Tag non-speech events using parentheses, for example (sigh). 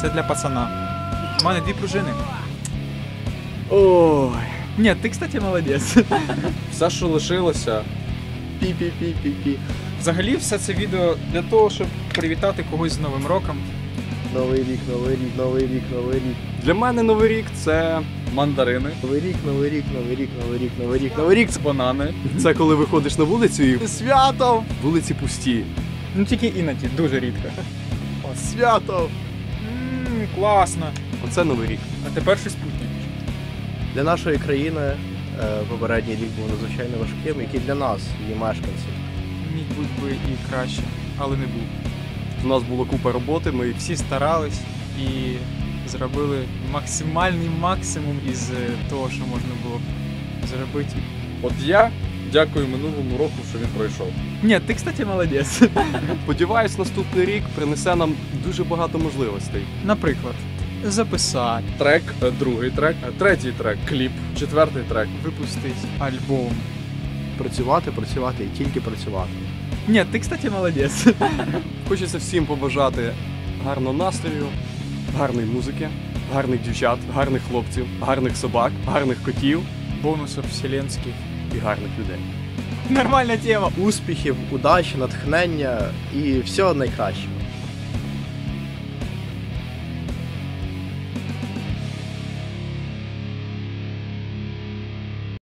Це для пацана. У мене дві пружини. Ой. Ні, ти, кстати, молодець. (laughs) Все, що лишилося. Пі-пі-пі-пі-пі. Взагалі, все це відео для того, щоб привітати когось з Новим роком. Новий рік, новий рік, новий рік, новий рік. Для мене новий рік це мандарини, Новий рік, новий рік, новий рік, новий рік, новий рік, новий рік. це банани. Це коли виходиш на вулицю і Свято! вулиці пусті. Ну тільки іноді, дуже рідко. Свято! Ммм, класно. Оце новий рік. А тепер щось путнє. Для нашої країни е, попередній рік був надзвичайно важким, як і для нас, її мешканців. Міг бути би і краще, але не був. У нас була купа роботи, ми Всі старались і зробили максимальний максимум із е, того, що можна було зробити. От я дякую минулому року, що він пройшов. Ні, ти, кстати, молодець. (laughs) Сподіваюсь, наступний рік принесе нам дуже багато можливостей. Наприклад, записати, Трек, е, другий трек, е, третій трек, кліп, четвертий трек. випустити альбом. Працювати, працювати і тільки працювати. Ні, ти, кстати, молодець. (laughs) Хочеться всім побажати гарного настрою, гарної музики, гарних дівчат, гарних хлопців, гарних собак, гарних котів Бонусів вселенських. І гарних людей. Нормальна тема. Успіхів, удачі, натхнення і всього найкращого.